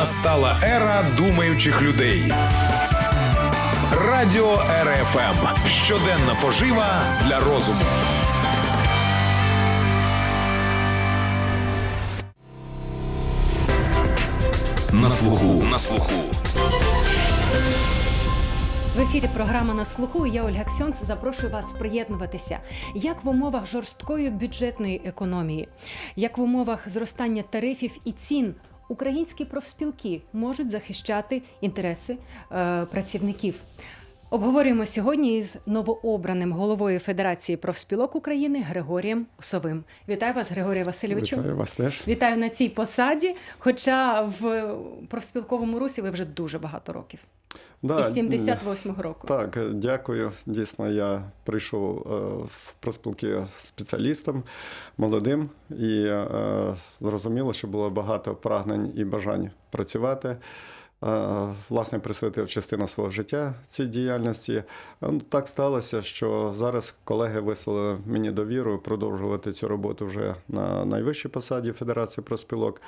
Настала ера думаючих людей. Радіо РФМ. Щоденна пожива для розуму. На слуху. На слуху. В ефірі програма на слуху. Я Ольга Ксьонц запрошую вас приєднуватися як в умовах жорсткої бюджетної економії, як в умовах зростання тарифів і цін. Українські профспілки можуть захищати інтереси е, працівників. Обговорюємо сьогодні із новообраним головою Федерації профспілок України Григорієм Усовим. Вітаю вас, Григорій Васильовичу. Вітаю вас теж. Вітаю на цій посаді. Хоча в профспілковому русі ви вже дуже багато років. Да, Із 78-го року. Так, дякую. Дійсно, я прийшов е, в профспілки спеціалістом молодим і е, зрозуміло, що було багато прагнень і бажань працювати. Е, Власне, присвятив частину свого життя цій діяльності. Ну, Так сталося, що зараз колеги вислали мені довіру продовжувати цю роботу вже на найвищій посаді Федерації проспілок.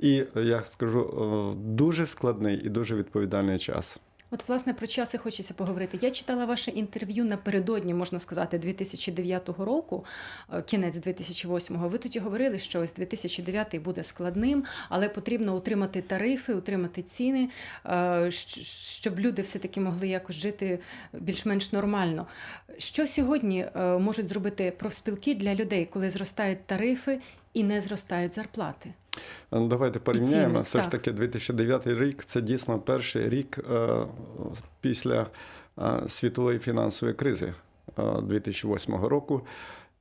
І я скажу, е, дуже складний і дуже відповідальний час. От, власне, про час і хочеться поговорити. Я читала ваше інтерв'ю напередодні, можна сказати, 2009 року, е, кінець 2008-го. Ви тоді говорили, що ось 2009 буде складним, але потрібно утримати тарифи, утримати ціни, е, щоб люди все-таки могли якось жити більш-менш нормально. Що сьогодні е, можуть зробити профспілки для людей, коли зростають тарифи і не зростають зарплати? Ну, Давайте порівняємо. Все ж так. таки, 2009 рік це дійсно перший рік е, після е, світової фінансової кризи е, 2008 року.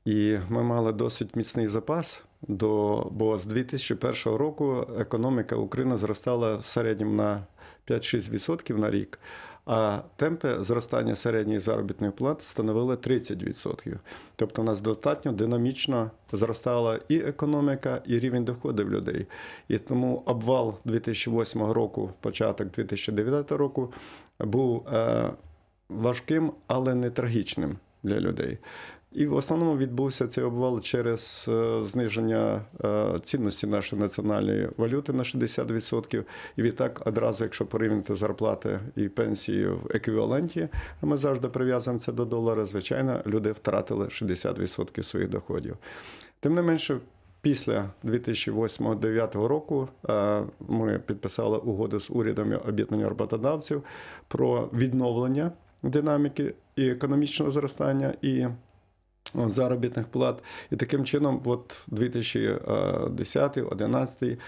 І ми мали досить міцний запас. До, бо з 2001 року економіка України зростала в середньому на 5-6% на рік, а темпи зростання середньої заробітної плати становили 30%. Тобто у нас достатньо динамічно зростала і економіка, і рівень доходів людей. І тому обвал 2008 року, початок 2009 року був е, важким, але не трагічним для людей. І в основному відбувся цей обвал через е, зниження е, цінності нашої національної валюти на 60%. І відтак одразу, якщо порівняти зарплати і пенсії в еквіваленті, ми завжди прив'язуємо це до долара, звичайно, люди втратили 60% своїх доходів. Тим не менше, Після 2008-2009 року е, ми підписали угоду з урядом об'єднання роботодавців про відновлення динаміки і економічного зростання і заробітних плат. І таким чином, от 2010, 11,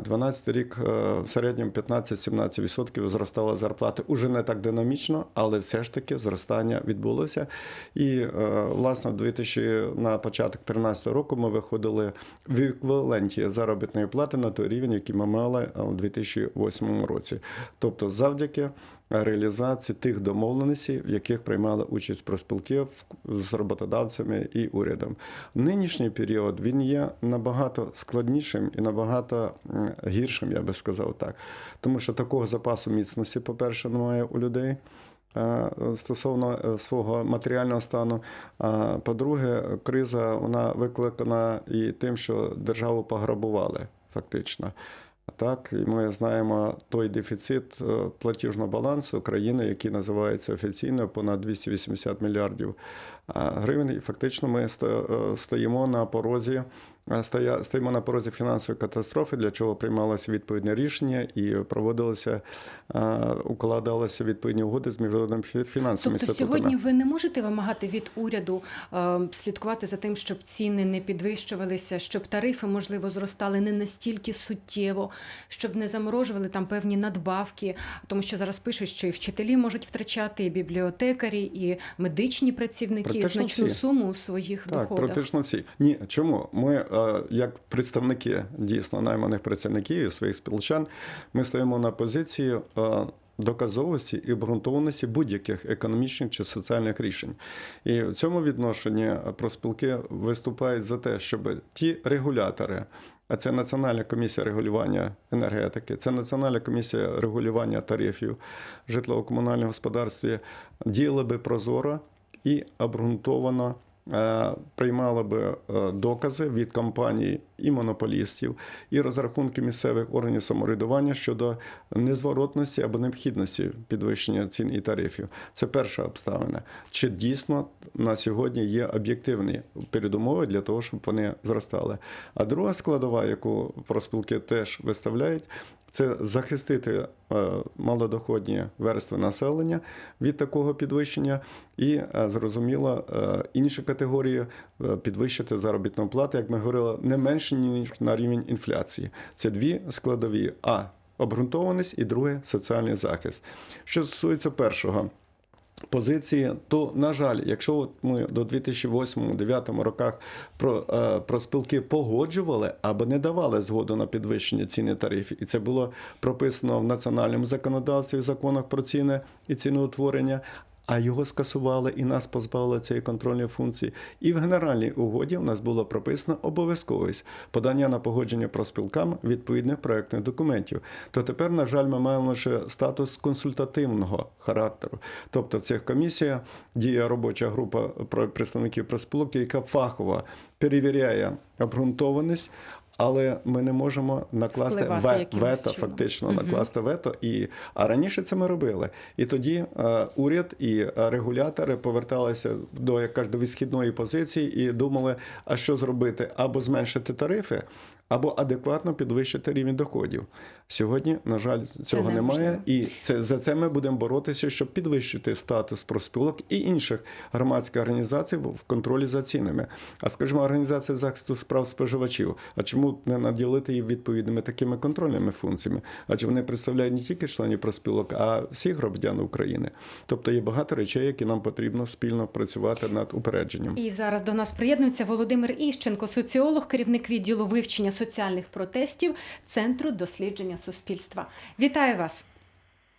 12 рік е, в середньому 15-17% зростала зарплата. Уже не так динамічно, але все ж таки зростання відбулося. І е, власне, в 2000, на початок 2013 року ми виходили в еквіваленті заробітної плати на той рівень, який ми мали у 2008 році. Тобто, завдяки реалізації тих домовленостей, в яких приймали участь профспілки в- з роботодавцями і урядом. Нинішній період він є набагато складнішим і набагато гіршим, я би сказав так. Тому що такого запасу міцності, по-перше, немає у людей. е, Стосовно е, свого матеріального стану, А, по-друге, криза вона викликана і тим, що державу пограбували фактично. Так, і ми знаємо той дефіцит е, платіжного балансу країни, який називається офіційно понад 280 мільярдів гривень. І фактично ми е, стоїмо на порозі, е, стоїмо на порозі фінансової катастрофи, для чого приймалося відповідне рішення і проводилося, е, укладалися відповідні угоди з міжнародними фі- фінансовими Тобто інститутами. сьогодні ви не можете вимагати від уряду е, слідкувати за тим, щоб ціни не підвищувалися, щоб тарифи, можливо, зростали не настільки суттєво, щоб не заморожували там певні надбавки, тому що зараз пишуть, що і вчителі можуть втрачати, і бібліотекарі, і медичні працівники Практично значну всі. суму у своїх Так, доходах. практично всі. Ні, чому? Ми, е, як представники дійсно найманих працівників і своїх спілчан, ми стоїмо на позиції. Доказовості і обґрунтованості будь-яких економічних чи соціальних рішень, і в цьому відношенні профспілки виступають за те, щоб ті регулятори, а це Національна комісія регулювання енергетики, це Національна комісія регулювання тарифів житлово-комунальному господарстві, діяли би прозоро і обґрунтовано приймала би е, докази від компаній і монополістів, і розрахунки місцевих органів самоврядування щодо незворотності або необхідності підвищення цін і тарифів. Це перша обставина. Чи дійсно на сьогодні є об'єктивні передумови для того, щоб вони зростали? А друга складова, яку профспілки теж виставляють, це захистити е, малодоходні верстви населення від такого підвищення, і е, зрозуміло е, інші категорії е, підвищити заробітну плату, як ми говорили, не менше ніж на рівень інфляції. Це дві складові: а обґрунтованість і друге соціальний захист. Що стосується першого позиції, то на жаль, якщо ми до 2008-2009 роках про, е, про спілки погоджували або не давали згоду на підвищення ціни тарифів, і це було прописано в національному законодавстві, в законах про ціни і ціноутворення. А його скасували і нас позбавили цієї контрольної функції. І в генеральній угоді у нас було прописано обов'язковість подання на погодження профспілкам відповідних проектних документів. То тепер, на жаль, ми маємо лише статус консультативного характеру. Тобто в цих комісіях діє робоча група представників профспілок, яка фахово перевіряє обґрунтованість. Але ми не можемо накласти ве- вето, чином. фактично накласти вето. І а раніше це ми робили. І тоді е, уряд і е, регулятори поверталися до як кажуть, до східної позиції і думали, а що зробити або зменшити тарифи, або адекватно підвищити рівень доходів. Сьогодні, на жаль, цього неможливо. немає, і це за це ми будемо боротися, щоб підвищити статус профспілок і інших громадських організацій в контролі за цінами. А скажімо, організація захисту справ споживачів. А чому не наділити їх відповідними такими контрольними функціями? Адже вони представляють не тільки членів профспілок, а всіх громадян України. Тобто є багато речей, які нам потрібно спільно працювати над упередженням. І зараз до нас приєднується Володимир Іщенко, соціолог, керівник відділу вивчення соціальних протестів Центру дослідження суспільства. Вітаю вас.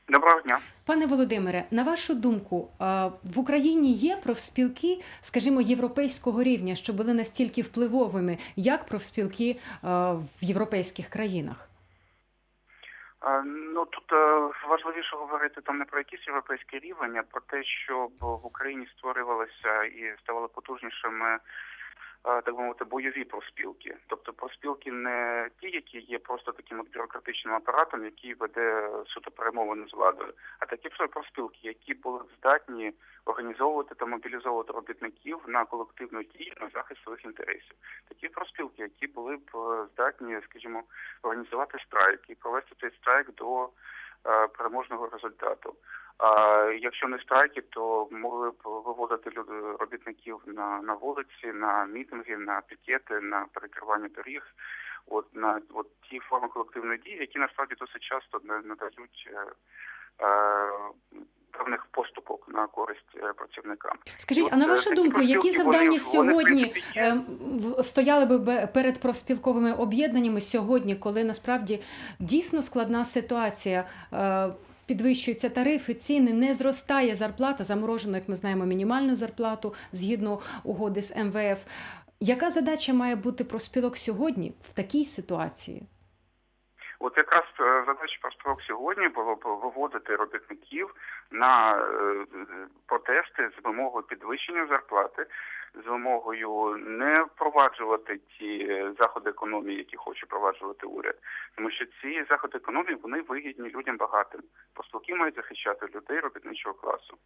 Доброго дня. Пане Володимире, на вашу думку, е, в Україні є профспілки, скажімо, європейського рівня, що були настільки впливовими, як профспілки е, в європейських країнах? Е, Ну тут важливіше говорити там не про якийсь європейський рівень, а про те, щоб в Україні створювалися і ставали потужнішими, так би мовити, бойові профспілки. Тобто профспілки не ті, які є просто таким от бюрократичним апаратом, який веде суто перемовини з владою, а такі профспілки, які були здатні організовувати та мобілізовувати робітників на колективну дію на захист своїх інтересів. Такі профспілки, які були б е, здатні, скажімо, організувати страйк і провести цей страйк до е, переможного результату. А якщо не страйки, то могли б виводити люд- робітників на, на вулиці, на мітинги, на пікети, на перекривання доріг. От на от ті форми колективної дії, які насправді досить часто не надають е, е, певних поступок на користь е, працівникам. Скажіть, От, а на вашу думку, які завдання вони- вони, сьогодні принципі, є. е, в- стояли би перед профспілковими об'єднаннями сьогодні, коли насправді дійсно складна ситуація? Е, Підвищуються тарифи, ціни, не зростає зарплата, заморожено, як ми знаємо, мінімальну зарплату згідно угоди з МВФ. Яка задача має бути профспілок сьогодні в такій ситуації? От якраз е, задача профспілок сьогодні було б виводити робітників на е, протести з вимогою підвищення зарплати, з вимогою не впроваджувати ті е, заходи економії, які хоче впроваджувати уряд, тому що ці заходи економії вони вигідні людям багатим. Профспілки мають захищати людей робітничого класу.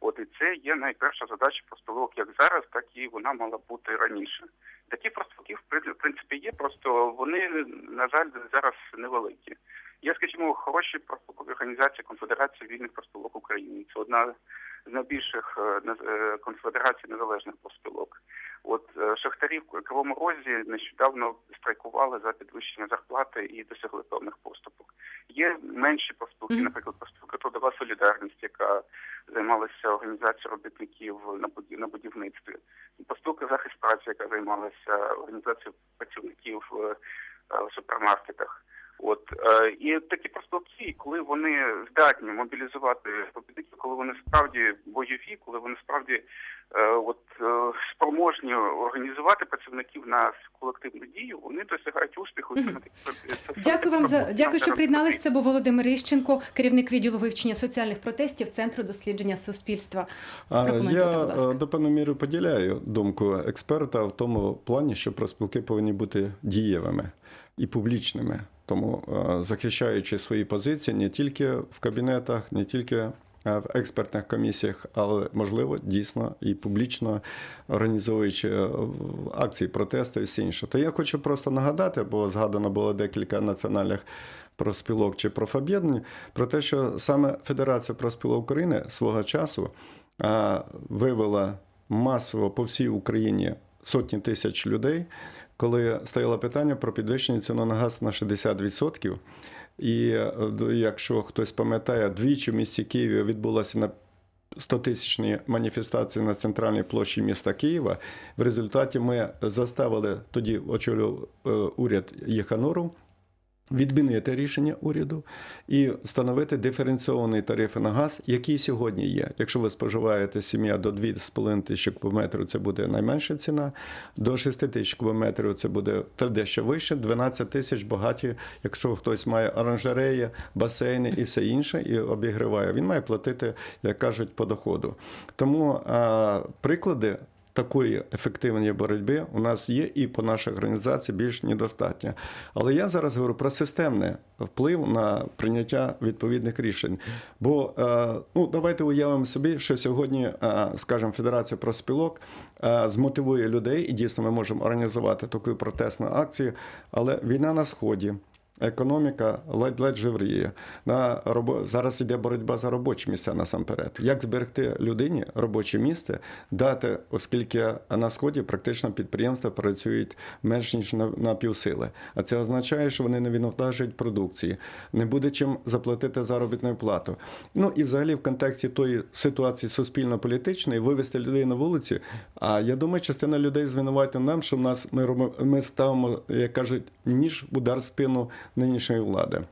От і це є найперша задача профспілок як зараз, так і вона мала бути раніше. Такі профспілки в принципі є, просто вони, на жаль, зараз невеликі. Є, скажімо, хороші профспілкові організації Конфедерації вільних профспілок України. Це одна з найбільших е, е, конфедерацій незалежних профспілок. От е, шахтарі в Кривому Розі нещодавно страйкували за підвищення зарплати і досягли певних поступок. Є менші профспілки, наприклад, профспілка Трудова солідарність, яка займалася організацією робітників на будівництві. Профспілка захист праці, яка займалася організацією працівників в супермаркетах. От е, і такі профспілки, коли вони здатні мобілізувати побідників, коли вони справді бойові, коли вони справді от е, спроможні організувати працівників на колективну дію, вони досягають успіху. Все Дякую вам за дякую, що треба Це був Володимир Іщенко, керівник відділу вивчення соціальних протестів Центру дослідження суспільства. Я е, до певної міри поділяю думку експерта в тому плані, що профспілки повинні бути дієвими і публічними, тому е, захищаючи свої позиції не тільки в кабінетах, не тільки е, в експертних комісіях, але можливо дійсно і публічно організовуючи е, акції протесту і все інше. То я хочу просто нагадати, бо згадано було декілька національних профспілок чи профоб'єднань, про те, що саме Федерація профспілок України свого часу вивела масово по всій Україні сотні тисяч людей, коли стояло питання про підвищення ціни на газ на 60%. І е, якщо хтось пам'ятає, двічі в місті Києві відбулася на 100-тисячні маніфестації на центральній площі міста Києва. В результаті ми заставили тоді очолював е, уряд Єханору відмінити рішення уряду і встановити диференційовані тарифи на газ, які сьогодні є. Якщо ви споживаєте сім'я до 2,5 тисячі кубометрів, це буде найменша ціна, до 6 тисяч кубометрів це буде дещо вище, 12 тисяч багаті, якщо хтось має оранжереї, басейни і все інше, і обігріває, він має платити, як кажуть, по доходу. Тому а, приклади такої ефективної боротьби у нас є і по нашій організації більш недостатньо. Але я зараз говорю про системний вплив на прийняття відповідних рішень. Бо е, ну, давайте уявимо собі, що сьогодні, е, скажімо, Федерація профспілок е, змотивує людей, і дійсно ми можемо організувати таку протестну акцію, але війна на сході. Економіка ледь-ледь живріє. На робо... Зараз йде боротьба за робочі місця насамперед. Як зберегти людині робоче місце, дати, оскільки на сході практично підприємства працюють менш ніж на, на півсили. А це означає, що вони не відновантажують продукції, не буде чим заплатити заробітну плату. Ну і взагалі в контексті тої ситуації суспільно-політичної вивести людей на вулиці. А я думаю, частина людей звинуватить нам, що нас ми робимо, ми ставимо, як кажуть, ніж удар спину нинішньої влади.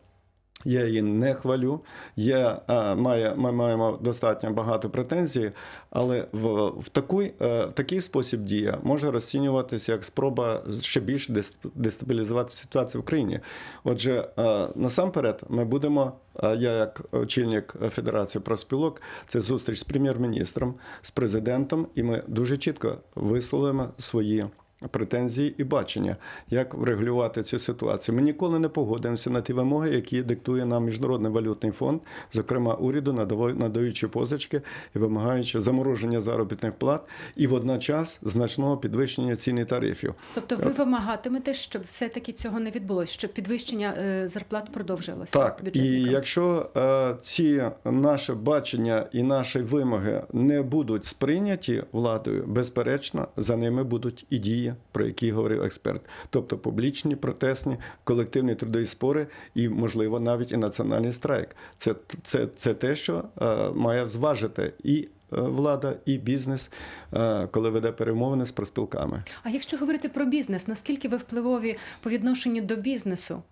Я її не хвалю. Я, а, має, ми маємо достатньо багато претензій, але в, в, таку, е, в такий спосіб дія може розцінюватися як спроба ще більше дес- дестабілізувати ситуацію в країні. Отже, е, насамперед, ми будемо. е, Я, як очільник Федерації профспілок, це зустріч з прем'єр-міністром, з президентом, і ми дуже чітко висловимо свої претензії і бачення, як врегулювати цю ситуацію. Ми ніколи не погодимося на ті вимоги, які диктує нам Міжнародний валютний фонд, зокрема уряду, надаючи позички і вимагаючи замороження заробітних плат і водночас значного підвищення ціни тарифів. Тобто ви вимагатимете, щоб все-таки цього не відбулося, щоб підвищення е, зарплат продовжилося? Так, і якщо е, ці наше бачення і наші вимоги не будуть сприйняті владою, безперечно, за ними будуть і дії, про які говорив експерт, тобто публічні, протестні, колективні трудові спори, і можливо навіть і національний страйк. Це, це, це те, що е, має зважити і. Е, Влада і бізнес, е, коли веде перемовини з профспілками. А якщо говорити про бізнес, наскільки ви впливові по відношенню до бізнесу?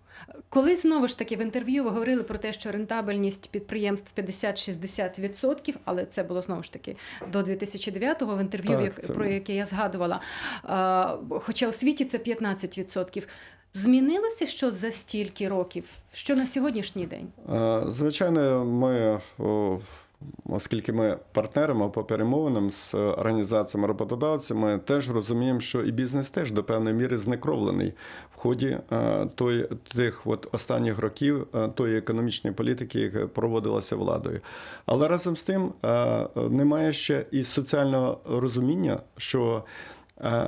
Коли знову ж таки в інтерв'ю ви говорили про те, що рентабельність підприємств 50-60%, але це було знову ж таки до 2009-го в інтерв'ю, Так, як- це- про яке я згадувала. А, хоча у світі це 15%. Змінилося що за стільки років? Що на сьогоднішній день? Е, Звичайно, ми, оскільки ми партнерами по перемовинам з організаціями роботодавців, ми теж розуміємо, що і бізнес теж до певної міри знекровлений в ході е, той, тих от останніх років е, тої економічної політики, яка проводилася владою. Але разом з тим е, немає ще і соціального розуміння, що е,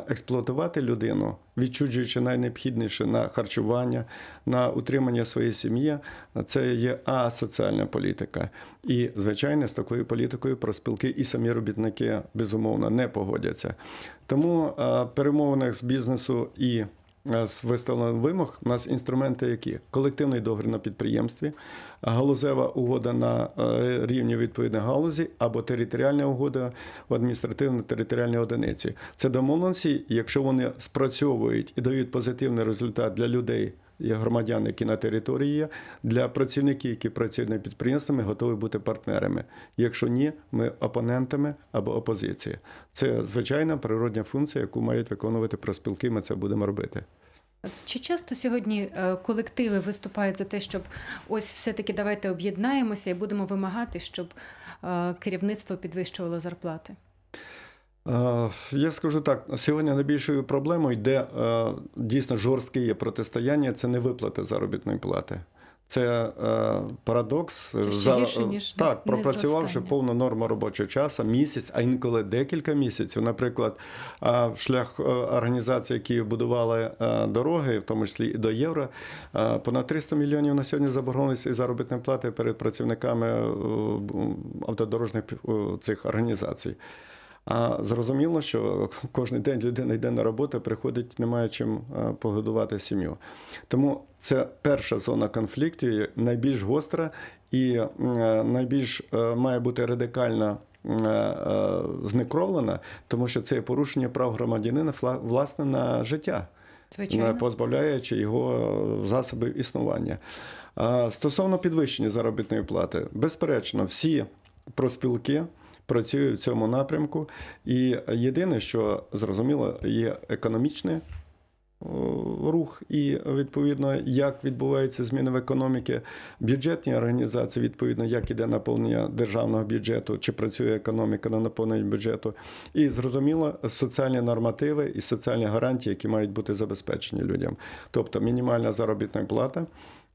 експлуатувати людину, відчуджуючи найнеобхідніше на харчування, на утримання своєї сім'ї, це є асоціальна політика. І, звичайно, з такою політикою проспілки і самі робітники безумовно не погодяться. Тому е, перемовинах з бізнесу і е, з виставлених вимог у нас інструменти, які колективний договір на підприємстві, галузева угода на е, рівні відповідної галузі або територіальна угода в адміністративно-територіальній одиниці. Це домовленості, якщо вони спрацьовують і дають позитивний результат для людей і громадян, які на території є, для працівників, які працюють на підприємствами, готові бути партнерами. Якщо ні, ми опонентами або опозиції. Це звичайна природня функція, яку мають виконувати профспілки. Ми це будемо робити. Чи часто сьогодні е, колективи виступають за те, щоб ось все-таки давайте об'єднаємося і будемо вимагати, щоб е, керівництво підвищувало зарплати? Е, Я скажу так: сьогодні найбільшою проблемою, де дійсно жорстке є протистояння, це не виплата заробітної плати. Це е, парадокс. Це ще гірше, ніж так, пропрацювавши повну норму робочого часу, місяць, а інколи декілька місяців. Наприклад, е, в шлях е, організації, які будували е, дороги, в тому числі і до євро, е, понад 300 мільйонів на сьогодні заборгованості заробітної плати перед працівниками е, автодорожних е, цих організацій. А зрозуміло, що кожен день людина йде на роботу, приходить, немає чим е, погодувати сім'ю. Тому це перша зона конфлікту, найбільш гостра і е, найбільш е, має бути радикально знекровлена, тому що це порушення прав громадянина власне на життя Звичайно. позбавляючи його засобів існування. Стосовно підвищення заробітної плати, безперечно, всі проспілки працюють в цьому напрямку. І єдине, що зрозуміло, є економічний е, рух і відповідно як відбуваються зміни в економіці, бюджетні організації, відповідно, як іде наповнення державного бюджету, чи працює економіка на наповнення бюджету, і зрозуміло соціальні нормативи і соціальні гарантії, які мають бути забезпечені людям. Тобто мінімальна заробітна плата.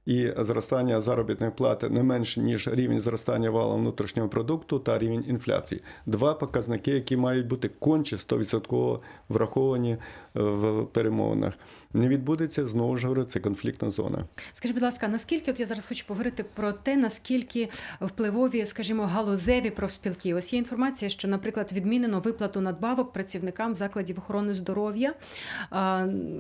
І зростання заробітної плати не менше ніж рівень зростання валового внутрішнього продукту та рівень інфляції. Два показники, які мають бути конче 100% враховані е, в перемовинах. Не відбудеться знову ж говорю, це конфліктна зона. Скажіть, будь ласка, наскільки от я зараз хочу поговорити про те, наскільки впливові, скажімо, галузеві профспілки? Ось є інформація, що, наприклад, відмінено виплату надбавок працівникам закладів охорони здоров'я.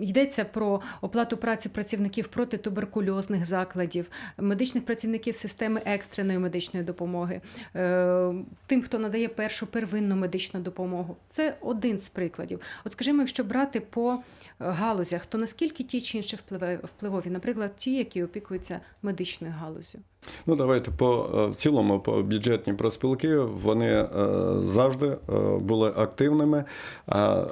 Йдеться про оплату праці працівників протитуберкульозних закладів, медичних працівників системи екстреної медичної допомоги, е, тим, хто надає першу первинну медичну допомогу. Це один з прикладів. От скажімо, якщо брати по е, галузях, то наскільки ті чи інші впливові, наприклад, ті, які опікуються медичною галузю? Ну, давайте по е, в цілому по бюджетні проспілки вони завжди були активними. А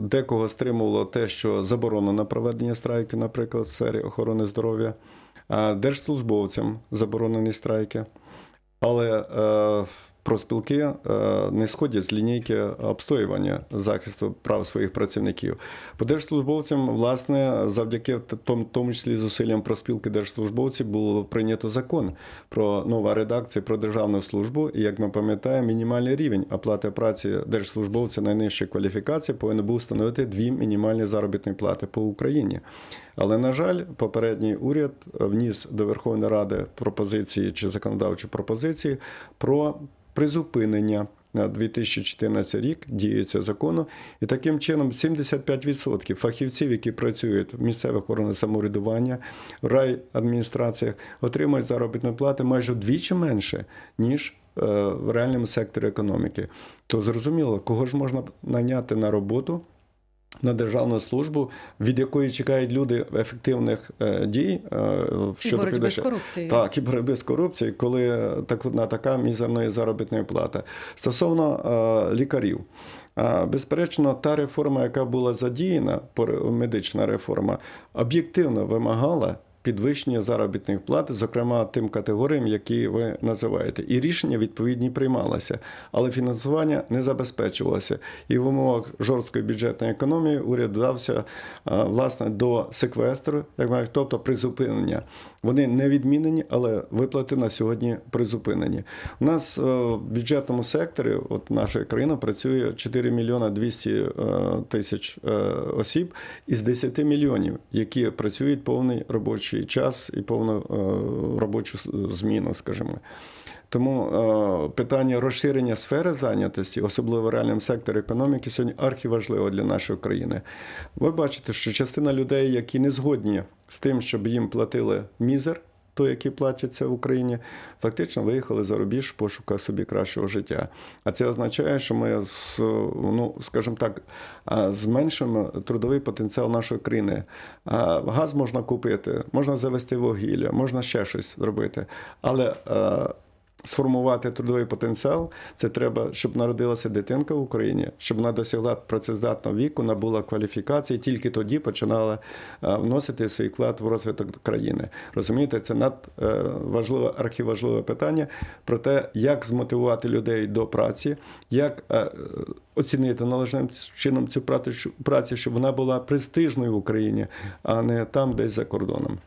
декого стримувало те, що заборонено проведення страйків, наприклад, в сфері охорони здоров'я, держслужбовцям заборонені страйки. Але проспілки е, не сходять з лінійки обстоювання захисту прав своїх працівників. По держслужбовцям, власне, завдяки тому, числі зусиллям проспілки держслужбовців було прийнято закон про нова редакція про державну службу. І як ми пам'ятаємо, мінімальний рівень оплати праці держслужбовця найнижчої кваліфікації повинен був встановити дві мінімальні заробітні плати по Україні. Але на жаль, попередній уряд вніс до Верховної Ради пропозиції чи законодавчі пропозиції про призупинення на 2014 рік цього закону, і таким чином 75% фахівців, які працюють в місцевих органах самоврядування, в райадміністраціях, отримують заробітну плату майже вдвічі менше, ніж е, в реальному секторі економіки. То зрозуміло, кого ж можна наняти на роботу на державну службу, від якої чекають люди ефективних е, дій е, щодо боротьби з корупцією. так, і боротьби з корупцією, коли так, на така мізерної заробітної плати. Стосовно е, лікарів. Безперечно, та реформа, яка була задіяна, медична реформа, об'єктивно вимагала підвищення заробітних плат, зокрема тим категоріям, які ви називаєте. І рішення відповідні приймалося, але фінансування не забезпечувалося. І в умовах жорсткої бюджетної економії уряд вдався е, власне до секвестру, як тобто призупинення. Вони не відмінені, але виплати на сьогодні призупинені. У нас е, в бюджетному секторі, от наша країна працює 4 мільйона 200 е, тисяч осіб із 10 мільйонів, які працюють повний робочий час і повну е, робочу зміну, скажімо. Тому е, питання розширення сфери зайнятості, особливо в реальному секторі економіки, сьогодні архіважливо для нашої країни. Ви бачите, що частина людей, які не згодні з тим, щоб їм платили мізер, той, які платяться в Україні, фактично виїхали за рубіж в пошуках собі кращого життя. А це означає, що ми з, ну, скажімо так, зменшимо трудовий потенціал нашої країни. Газ можна купити, можна завести вугілля, можна ще щось зробити. Але сформувати трудовий потенціал, це треба, щоб народилася дитинка в Україні, щоб вона досягла працездатного віку, набула кваліфікації, тільки тоді починала е, вносити свій вклад в розвиток країни. Розумієте, це надважливе, архіважливе питання про те, як змотивувати людей до праці, як е, оцінити належним чином цю працю- щоб вона була престижною в Україні, а не там, десь за кордоном.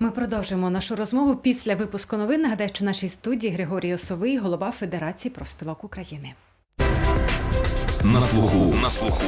Ми продовжимо нашу розмову після випуску новин. Нагадаю, що в нашій студії Григорій Осовий, голова Федерації профспілок України. На слуху. На слуху.